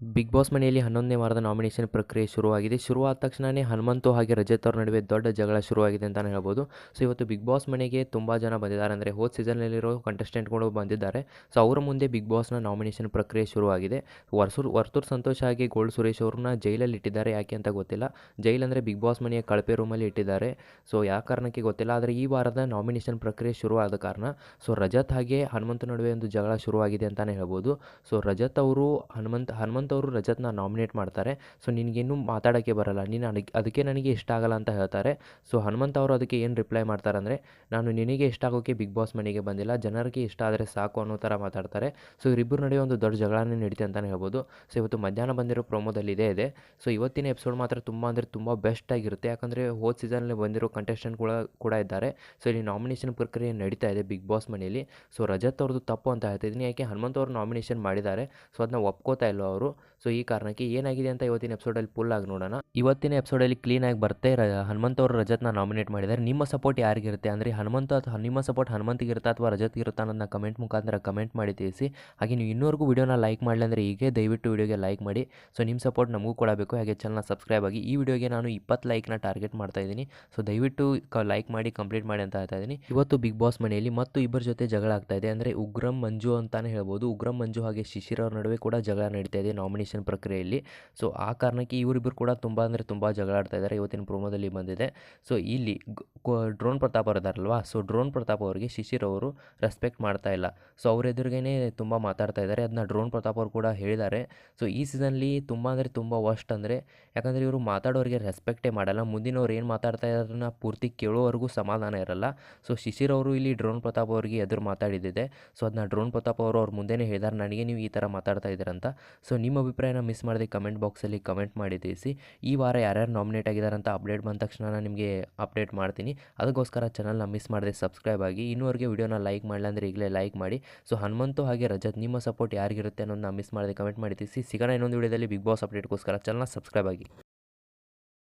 Big Boss ಮನೆಯಲ್ಲಿ ಹನ್ನೊಂದನೇ ವಾರದ ನಾಮಿನೇಷನ್ ಪ್ರಕ್ರಿಯೆ ಶುರುವಾಗಿದೆ. ಶುರುವಾದ ತಕ್ಷಣವೇ ಹನುಮಂತು ಹಾಗೆ ರಜತ್ ಅವ್ರ ನಡುವೆ ದೊಡ್ಡ ಜಗಳ ಶುರುವಾಗಿದೆ ಅಂತಲೇ ಹೇಳ್ಬೋದು. ಸೊ ಇವತ್ತು ಬಿಗ್ ಬಾಸ್ ಮನೆಗೆ ತುಂಬ ಜನ ಬಂದಿದ್ದಾರೆ. ಅಂದರೆ ಹೋದ ಸೀಸನ್ನಲ್ಲಿರೋ ಕಂಟೆಸ್ಟೆಂಟ್ಗಳು ಬಂದಿದ್ದಾರೆ. ಸೊ ಅವರ ಮುಂದೆ ಬಿಗ್ ಬಾಸ್ನ ನಾಮಿನೇಷನ್ ಪ್ರಕ್ರಿಯೆ ಶುರುವಾಗಿದೆ. ವರ್ಸೂರ್, ವರ್ತೂರ್ ಸಂತೋಷ್ ಹಾಗೆ ಗೋಲ್ಡ್ ಸುರೇಶ್ ಅವ್ರನ್ನ ಜೈಲಲ್ಲಿ ಇಟ್ಟಿದ್ದಾರೆ. ಯಾಕೆ ಅಂತ ಗೊತ್ತಿಲ್ಲ. ಜೈಲ್ ಅಂದರೆ ಬಿಗ್ ಬಾಸ್ ಮನೆಯ ಕಳಪೆ ರೂಮಲ್ಲಿ ಇಟ್ಟಿದ್ದಾರೆ. ಸೊ ಯಾವ ಕಾರಣಕ್ಕೆ ಗೊತ್ತಿಲ್ಲ. ಆದರೆ ಈ ವಾರದ ನಾಮಿನೇಷನ್ ಪ್ರಕ್ರಿಯೆ ಶುರುವಾದ ಕಾರಣ ಸೊ ರಜತ್ ಹಾಗೆ ಹನುಮಂತ ನಡುವೆ ಒಂದು ಜಗಳ ಶುರುವಾಗಿದೆ ಅಂತಲೇ ಹೇಳ್ಬೋದು. ಸೊ ರಜತ್ ಅವರು ಹನುಮಂತ್ ಹನುಮಂತ್ ಅವರು ರಜತ್ನ ನಾಮಿನೇಟ್ ಮಾಡ್ತಾರೆ. ಸೊ, ನಿನಗೇನು ಮಾತಾಡೋಕ್ಕೆ ಬರಲ್ಲ. ನೀನು ಅದಕ್ಕೆ ಅದಕ್ಕೆ ನನಗೆ ಇಷ್ಟ ಆಗಲ್ಲ ಅಂತ ಹೇಳ್ತಾರೆ. ಸೊ, ಹನುಮಂತ ಅವರು ಅದಕ್ಕೆ ಏನು ರಿಪ್ಲೈ ಮಾಡ್ತಾರೆ ಅಂದರೆ ನಾನು ನಿನಗೆ ಇಷ್ಟ ಆಗೋಕ್ಕೆ ಬಿಗ್ ಬಾಸ್ ಮನೆಗೆ ಬಂದಿಲ್ಲ. ಜನರಿಗೆ ಇಷ್ಟ ಆದರೆ ಸಾಕು ಅನ್ನೋ ಥರ ಮಾತಾಡ್ತಾರೆ. ಸೊ ಇವರಿಬ್ಬರು ನಡೆಯೋ ಒಂದು ದೊಡ್ಡ ಜಗಳನೇ ನಡೀತೆ ಅಂತಲೇ ಹೇಳ್ಬೋದು. ಸೊ, ಇವತ್ತು ಮಧ್ಯಾಹ್ನ ಬಂದಿರೋ ಪ್ರೊಮೋದಲ್ಲಿ ಇದೇ ಇದೆ. ಸೊ, ಇವತ್ತಿನ ಎಪಿಸೋಡ್ ಮಾತ್ರ ತುಂಬ ಅಂದರೆ ತುಂಬ ಬೆಸ್ಟ್ ಆಗಿರುತ್ತೆ. ಯಾಕಂದರೆ ಹೋದ ಸೀಸನಲ್ಲಿ ಬಂದಿರೋ ಕಂಟೆಸ್ಟೆಂಟ್ ಕೂಡ ಇದ್ದಾರೆ. ಸೊ, ಇಲ್ಲಿ ನಾಮಿನೇಷನ್ ಪ್ರಕ್ರಿಯೆ ನಡೀತಾ ಇದೆ ಬಿಗ್ ಬಾಸ್ ಮನೆಯಲ್ಲಿ. ಸೊ, ರಜತ್ ಅವ್ರದ್ದು ತಪ್ಪು ಅಂತ ಹೇಳ್ತಾ ಇದ್ದೀನಿ. ಯಾಕೆ ಹನುಮಂತ ಅವರು ನಾಮಿನೇಷನ್ ಮಾಡಿದ್ದಾರೆ. ಸೊ ಅದನ್ನ ಒಪ್ಕೋತಾ ಇಲ್ಲ ಅವರು? ಸೊ ಈ ಕಾರಣಕ್ಕೆ ಏನಾಗಿದೆ ಅಂತ ಇವತ್ತಿನ ಎಪಿಸೋಡಲ್ಲಿ ಫುಲ್ ಆಗಿ ನೋಡೋಣ. ಇವತ್ತಿನ ಎಪಿಸೋಡಲ್ಲಿ ಕ್ಲೀನಾಗಿ ಬರ್ತೆ ಹನುಮಂತ್ ಅವರು ರಜತ್ನ ನಾಮಿನೇಟ್ ಮಾಡಿದ್ದಾರೆ. ನಿಮ್ಮ ಸಪೋರ್ಟ್ ಯಾರಿಗಿರುತ್ತೆ? ಅಂದರೆ ಹನುಮಂತ ಅಥವಾ ನಿಮ್ಮ ಸಪೋರ್ಟ್ ಹನುಮಂತಿಗೆ ಇರುತ್ತಾ ಅಥವಾ ರಜತ್ಗೆ ಇರುತ್ತಾ ಅನ್ನೋದನ್ನ ಕಮೆಂಟ್ ಮುಖಾಂತರ ಕಮೆಂಟ್ ಮಾಡಿ ತಿಳಿಸಿ. ಹಾಗೆ ನೀವು ಇನ್ನೂವರೆಗೂ ವಿಡಿಯೋನ ಲೈಕ್ ಮಾಡಲಿ ಅಂದರೆ ಹೀಗೆ ದಯವಿಟ್ಟು ವಿಡಿಯೋಗೆ ಲೈಕ್ ಮಾಡಿ. ಸೊ ನಿಮ್ಮ ಸಪೋರ್ಟ್ ನಮಗೂ ಕೊಡಬೇಕು ಹಾಗೆ ಚಾನಲ್ನ ಸಬ್ಸ್ಕ್ರೈಬ್ ಆಗಿ ಈ ವಿಡಿಯೋಗೆ ನಾನು ಇಪ್ಪತ್ತು ಲೈಕ್ನ ಟಾರ್ಗೆಟ್ ಮಾಡ್ತಾ ಇದ್ದೀನಿ. ಸೊ ದಯವಿಟ್ಟು ಲೈಕ್ ಮಾಡಿ ಕಂಪ್ಲೀಟ್ ಮಾಡಿ ಅಂತ ಹೇಳ್ತಾ ಇದ್ದೀನಿ. ಇವತ್ತು ಬಿಗ್ ಬಾಸ್ ಮನೆಯಲ್ಲಿ ಮತ್ತು ಇಬ್ಬರ ಜೊತೆ ಜಗಳ ಆಗ್ತಾ ಇದೆ. ಅಂದರೆ ಉಗ್ರಂ, ಮಂಜು ಅಂತಾನೆ ಹೇಳ್ಬೋದು. ಉಗ್ರಂ, ಮಂಜು ಹಾಗೆ ಶಿಶಿರ್ ಅವ್ರ ನಡುವೆ ಕೂಡ ಜಗಳ ನಡೀತಾ ಇದೆ. ನಾಮಿನೇಷನ್ ಪ್ರಕ್ರಿಯೆಯಲ್ಲಿ. ಸೊ ಆ ಕಾರಣಕ್ಕೆ ಇವರಿಬ್ಬರು ಕೂಡ ತುಂಬ ಅಂದರೆ ತುಂಬ ಜಗಳ ಆಡ್ತಾ ಇದ್ದಾರೆ. ಇವತ್ತಿನ ಪ್ರೋಮೋದಲ್ಲಿ ಬಂದಿದೆ. ಸೊ ಇಲ್ಲಿ ಡ್ರೋನ್ ಪ್ರತಾಪ್ ಅವರು ಇದ್ದಾರಲ್ವಾ ಸೊ ಡ್ರೋನ್ ಪ್ರತಾಪ್ ಅವರಿಗೆ ಶಿಶಿರ್ ಅವರು ರೆಸ್ಪೆಕ್ಟ್ ಮಾಡ್ತಾ ಇಲ್ಲ. ಸೊ ಅವ್ರ ಎದುರುಗೇನೆ ತುಂಬ ಮಾತಾಡ್ತಾ ಇದ್ದಾರೆ. ಅದನ್ನ ಡ್ರೋನ್ ಪ್ರತಾಪ್ ಅವರು ಕೂಡ ಹೇಳಿದ್ದಾರೆ. ಸೊ ಈ ಸೀಸನ್ಲಿ ತುಂಬ ಅಂದರೆ ತುಂಬ ವರ್ಸ್ಟ್ ಅಂದರೆ, ಯಾಕಂದರೆ ಇವರು ಮಾತಾಡೋರಿಗೆ ರೆಸ್ಪೆಕ್ಟೇ ಮಾಡಲ್ಲ. ಮುಂದಿನವ್ರು ಏನು ಮಾತಾಡ್ತಾ ಇರೋದನ್ನ ಪೂರ್ತಿ ಕೇಳೋವರೆಗೂ ಸಮಾಧಾನ ಇರಲ್ಲ. ಸೊ ಶಿಶಿರ್ ಅವರು ಇಲ್ಲಿ ಡ್ರೋನ್ ಪ್ರತಾಪ್ ಅವರಿಗೆ ಎದುರು ಮಾತಾಡಿದ್ದಿದೆ. ಸೊ ಅದನ್ನ ಡ್ರೋನ್ ಪ್ರತಾಪ್ ಅವರು ಅವ್ರ ಮುಂದೆನೇ ಹೇಳಿದ್ದಾರೆ. ನನಗೆ ನೀವು ಈ ಥರ ಮಾತಾಡ್ತಾ ಇದ್ದೀರಂತ. ಸೊ ನಿಮ್ಮ ಅಭಿಪ್ರಾಯನ ಮಿಸ್ ಮಾಡದೆ ಕಮೆಂಟ್ ಬಾಕ್ಸಲ್ಲಿ ಕಮೆಂಟ್ ಮಾಡಿ ತಿಳಿಸಿ. ಈ ವಾರ ಯಾರ್ಯಾರು ನಾಮಿನೇಟ್ ಆಗಿದ್ದಾರೆ ಅಪ್ಡೇಟ್ ಬಂದ ತಕ್ಷಣ ನಾನು ನಿಮಗೆ ಅಪ್ಡೇಟ್ ಮಾಡ್ತೀನಿ. ಅದಕ್ಕೋಸ್ಕರ ಚಾನಲ್ನ ಮಿಸ್ ಮಾಡದೆ ಸಬ್ಸ್ಕ್ರೈಬ್ ಆಗಿ. ಇನ್ನೂವರೆಗೆ ವಿಡಿಯೋನ ಲೈಕ್ ಮಾಡಲಿಲ್ಲ ಅಂದರೆ ಈಗಲೇ ಲೈಕ್ ಮಾಡಿ. ಸೊ ಹನುಮಂತು ಹಾಗೆ ರಜತ್, ನಿಮ್ಮ ಸಪೋರ್ಟ್ ಯಾರಿಗಿರುತ್ತೆ ಅನ್ನೋದನ್ನ ಮಿಸ್ ಮಾಡದೆ ಕಮೆಂಟ್ ಮಾಡಿ ತಿಳಿಸಿ. ಸಿಗೋಣ ಇನ್ನೊಂದು ವಿಡಿಯೋದಲ್ಲಿ ಬಿಗ್ ಬಾಸ್ ಅಪ್ಡೇಟ್ಗೋಸ್ಕರ ಚಾನಲ್ನ ಸಬ್ಸ್ಕ್ರೈಬ್ ಆಗಿ.